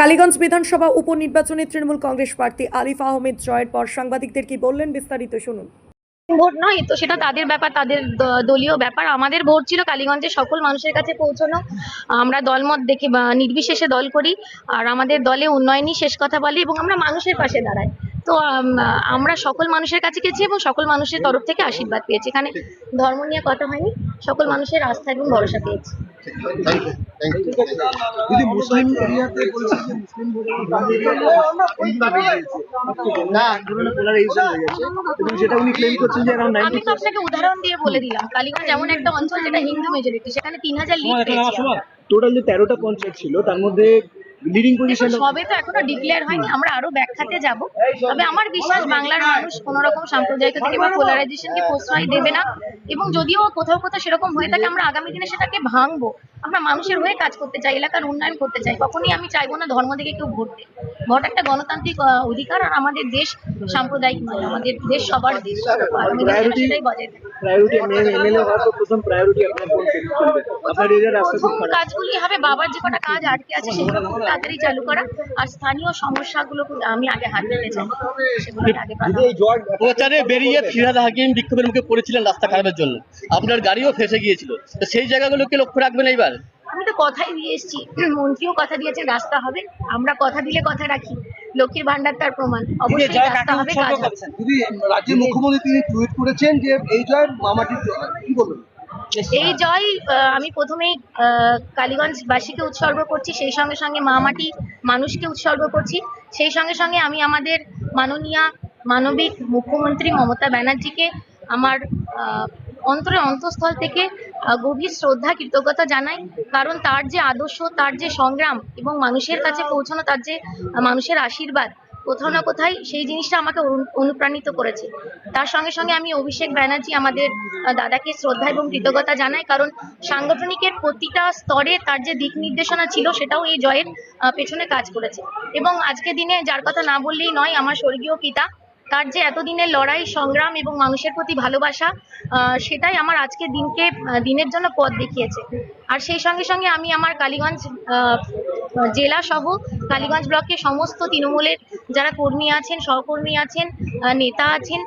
কালীগঞ্জ বিধানসভা উপনির্বাচনে তৃণমূল কংগ্রেস প্রার্থী আলিফ আহমেদ জয়ের পর সাংবাদিকদের কি বললেন বিস্তারিত শুনুন। ভোট নয়, তো সেটা তাদের ব্যাপার, তাদের দলীয় ব্যাপার। আমাদের ভোট ছিল কালীগঞ্জের সকল মানুষের কাছে পৌঁছানো। আমরা দলমত দেখে নির্বিশেষে দল করি। আর আমাদের দলে উন্নয়নই শেষ কথা বলি এবং আমরা মানুষের পাশে দাঁড়াই। তো আমরা সকল মানুষের কাছে গেছি এবং সকল মানুষের তরফ থেকে আশীর্বাদ পেয়েছি এখানে ধর্ম নিয়ে কথা হয়নি সকল মানুষের আস্থা এবং ভরসা পেয়েছি যদি মুসলিম এরিয়াতে বলছে যে মুসলিম না আন্দোলনে পোলারাইজেশন হয়ে গেছে এবং সেটা উনি ক্লেম করছেন যে এখন আমি তো আপনাকে উদাহরণ দিয়ে বলে দিলাম কালীগঞ্জ এমন একটা অঞ্চল যেটা হিন্দু মেজরিটি সেখানে তিন হাজার লিড টোটাল যে তেরোটা পঞ্চায়েত ছিল তার মধ্যে লিডিং পজিশন সবে তো এখনও ডিক্লেয়ার হয়নি আমরা আরও ব্যাখ্যাতে যাব। তবে আমার বিশ্বাস বাংলার মানুষ কোন রকম বা পোলারাইজেশনকে প্রশ্রয় দেবে না। এবং যদিও কোথাও কোথাও সেরকম হয়ে থাকে আমরা আগামী দিনে সেটাকে ভাঙবো। আমরা মানুষের হয়ে কাজ করতে চাই এলাকার উন্নয়ন করতে চাই। কখনই আমি চাইব না ধর্ম থেকে কেউ ভোট দেয় ভোট একটা গণতান্ত্রিক অধিকার আর আমাদের দেশ সাম্প্রদায়িক নয় আমাদের দেশ সবার দেশ। সেটাই বজায় কাজগুলি হবে বাবার যে কটা কাজ আটকে আছে সেগুলো খুব তাড়াতাড়ি চালু করা। আর স্থানীয় সমস্যাগুলো আমি আগে হাত দিতে চাই। সেগুলো আগে প্রচারে বেরিয়ে ফিরাদ হাকিম বিক্ষোভের মুখে পড়েছিলেন রাস্তা খারাপের জন্য। আপনার গাড়িও ফেসে গিয়েছিল। তো সেই জায়গাগুলোকে লক্ষ্য রাখবেন এইবার। আমি তো কথাই দিয়ে এসেছি। মন্ত্রীও কথা দিয়েছে রাস্তা হবে। আমরা কথা দিলে কথা রাখি। লক্ষ্মীর ভান্ডার তার প্রমাণ। অবশ্যই রাস্তা হবে কাজ রাজ্যের মুখ্যমন্ত্রী তিনি টুইট করেছেন যে এই জয় মামাটির কি বলবেন? এই জয় আহ, আমি প্রথমেই আহ, কালীগঞ্জবাসীকে উৎসর্গ করছি সেই সঙ্গে সঙ্গে মা মাটি মানুষকে উৎসর্গ করছি। সেই সঙ্গে সঙ্গে আমি আমাদের মাননীয়া মানবিক মুখ্যমন্ত্রী মমতা ব্যানার্জিকে আমার আহ, অন্তরে অন্তঃস্থল থেকে গভীর শ্রদ্ধা, কৃতজ্ঞতা জানাই। কারণ তার যে আদর্শ, তার যে সংগ্রাম এবং মানুষের কাছে পৌঁছানো, তার যে মানুষের আশীর্বাদ, কোথাও না কোথায় সেই জিনিসটা আমাকে অনু- অনুপ্রাণিত করেছে। তার সঙ্গে সঙ্গে আমি অভিষেক ব্যানার্জি আমাদের দাদাকে শ্রদ্ধা এবং কৃতজ্ঞতা জানাই। কারণ সাংগঠনিকের প্রতিটা স্তরে তার যে দিক নির্দেশনা ছিল, সেটাও এই জয়ের পেছনে কাজ করেছে। এবং আজকে দিনে যার কথা না বললেই নয়, আমার স্বর্গীয় পিতা তার যে এতদিনের লড়াই, সংগ্রাম এবং মানুষের প্রতি ভালোবাসা সেটাই আমার আজকের দিনকে দিনের জন্য পথ দেখিয়েছে। আর সেই সঙ্গে সঙ্গে আমি আমার কালীগঞ্জ জেলা সহ কালীগঞ্জ ব্লকে সমস্ত তৃণমূলের যারা কর্মী আছেন, সহকর্মী আছেন নেতা আছেন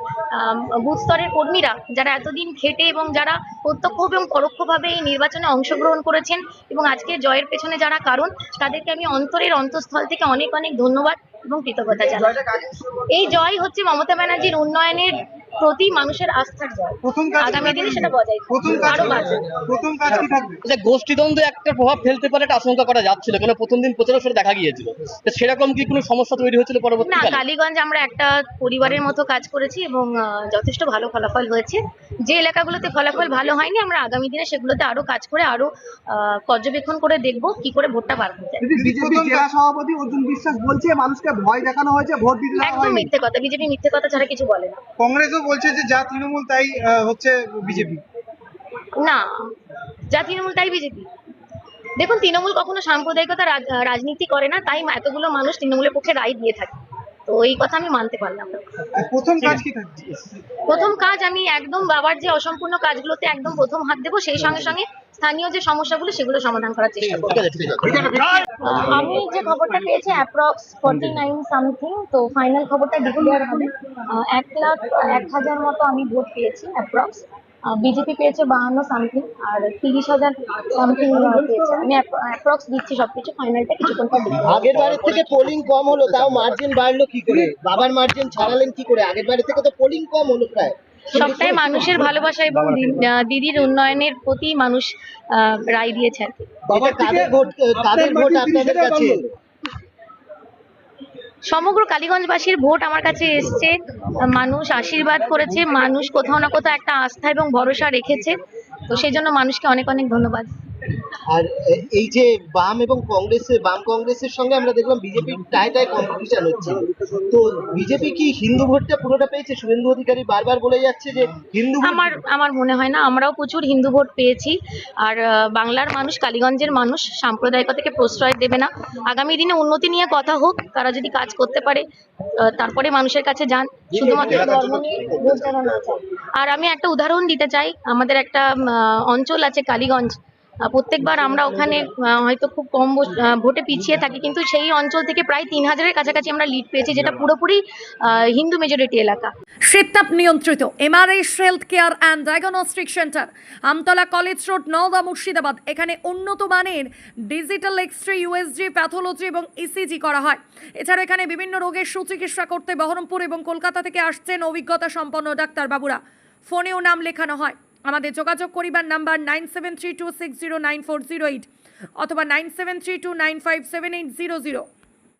বুথ স্তরের কর্মীরা যারা এতদিন খেটে এবং যারা প্রত্যক্ষ এবং পরোক্ষভাবে এই নির্বাচনে অংশগ্রহণ করেছেন এবং আজকে জয়ের পেছনে যারা কারণ, তাদেরকে আমি অন্তরের অন্তঃস্থল থেকে অনেক অনেক ধন্যবাদ। এবং কৃতজ্ঞতা জানাই। এই জয় হচ্ছে মমতা ব্যানার্জির উন্নয়নের প্রতি মানুষের আস্থার জয়। প্রথম কাজ আগামী দিনে সেটা বজায় থাকবে। প্রথম কাজ আরও বাড়বে। প্রথম কাজ কি থাকবে? যে গোষ্ঠীদ্বন্দ্ব একটা প্রভাব ফেলতে পারে একটা আশঙ্কা করা যাচ্ছিল। কেন? প্রথম দিন প্রচারের সাথে দেখা গিয়েছিল। তো সেরকম কি কোনো সমস্যা তৈরি হয়েছিল না কালীগঞ্জ আমরা একটা পরিবারের মতো কাজ করেছি এবং যথেষ্ট ভালো ফলাফল হয়েছে। যে এলাকাগুলোতে ফলাফল ভালো হয়নি আমরা আগামী দিনে সেগুলোতে আরও কাজ করে আরও আহ, পর্যবেক্ষণ করে দেখব কি করে ভোটটা বার হয়ে। যায় বিজেপি জেলা সভাপতি অর্জুন বিশ্বাস বলছে মানুষকে ভয় দেখানো হয়েছে ভোট দিতে একদম মিথ্যে কথা বিজেপি মিথ্যে কথা ছাড়া কিছু বলে না। কংগ্রেসও বলছে যে যা তৃণমূল তাই হচ্ছে বিজেপি। না যা তৃণমূল তাই বিজেপি। দেখুন তৃণমূল কখনো সাম্প্রদায়িকতা রাজনীতি করে না তাই এতগুলো মানুষ তৃণমূলের পক্ষে রায় দিয়ে থাকে। তো এই কথা আমি মানতে পারলাম প্রথম কাজ কি থাকছে? প্রথম কাজ আমি একদম বাবার যে অসম্পূর্ণ কাজগুলোতে একদম প্রথম হাত দেবো সেই সঙ্গে সঙ্গে স্থানীয় যে সমস্যাগুলো সেগুলো সমাধান করার চেষ্টা করব। ঠিক আছে ঠিক আছে। আহ, আমি যে খবরটা পেয়েছি অ্যাপ্রক্স ফর্টি নাইন সামথিং তো ফাইনাল খবরটা ডিক্লেয়ার হবে। এক লাখ এক হাজার মতো আমি ভোট পেয়েছি অ্যাপ্রক্স বিজেপি পেয়েছে বাহান্ন সামথিং আর তিরিশ হাজার সামথিং পেয়েছে। আমি অ্যাপ্রক্স দিচ্ছি সবকিছু ফাইনালটা কিছুক্ষণ পর আগের বারের থেকে পোলিং কম হলো তাও মার্জিন বাড়লো কি করে? বাবার মার্জিন ছাড়ালেন কি করে? আগের বারের থেকে তো পোলিং কম হলো প্রায়। সবটাই মানুষের ভালোবাসা এবং দিদির উন্নয়নের প্রতি মানুষ আহ, রায় দিয়েছে আর কি। কাদের ভোট কাদের ভোট আপনাদের কাছে? সমগ্র কালীগঞ্জবাসীর ভোট আমার কাছে এসছে। মানুষ আশীর্বাদ করেছে, মানুষ কোথাও না কোথাও একটা আস্থা এবং ভরসা রেখেছে। তো সেই জন্য মানুষকে অনেক অনেক ধন্যবাদ। আর এই যে বাম এবং কংগ্রেসের বাম কংগ্রেসের সঙ্গে আমরা দেখলাম বিজেপির টাই টাই কম্পিটিশন হচ্ছে। তো বিজেপি কি হিন্দু ভোটটা পুরোটা পেয়েছে? শুভেন্দু অধিকারী বারবার বলে যাচ্ছে যে হিন্দু আমার আমার মনে হয় না আমরাও প্রচুর হিন্দু ভোট পেয়েছি। আর আহ, বাংলার মানুষ কালীগঞ্জের মানুষ সাম্প্রদায়িকতাকে প্রশ্রয় দেবে না। আগামী দিনে উন্নতি নিয়ে কথা হোক তারা যদি কাজ করতে পারে আহ, তারপরে মানুষের কাছে যান। শুধুমাত্র ধর্ম। আর আমি একটা উদাহরণ দিতে চাই। আমাদের একটা আহ, অঞ্চল আছে কালীগঞ্জ। প্রত্যেকবার আমরা ওখানে হয়তো খুব কম ভোটে পিছিয়ে থাকি, কিন্তু সেই অঞ্চল থেকে প্রায় তিন হাজারের কাছাকাছি আমরা লিড পেয়েছি, যেটা পুরোপুরি হিন্দু মেজরিটি এলাকা। শীততাপ নিয়ন্ত্রিত MRS health care and diagnostic centre Amtala college road Naoda Murshidabad, এখানে উন্নত মানের digital X ray USG pathology এবং ইসিজি করা হয়। এছাড়া এখানে বিভিন্ন রোগের সুচিকিৎসা করতে বহরমপুর এবং কলকাতা থেকে আসছেন অভিজ্ঞতা সম্পন্ন ডাক্তারবাবুরা। ফোনেও নাম লেখানো হয়। আমাদের যোগাযোগ করিবার number nine seven three two six zero nine four zero eight অথবা nine seven three two nine five seven eight zero zero.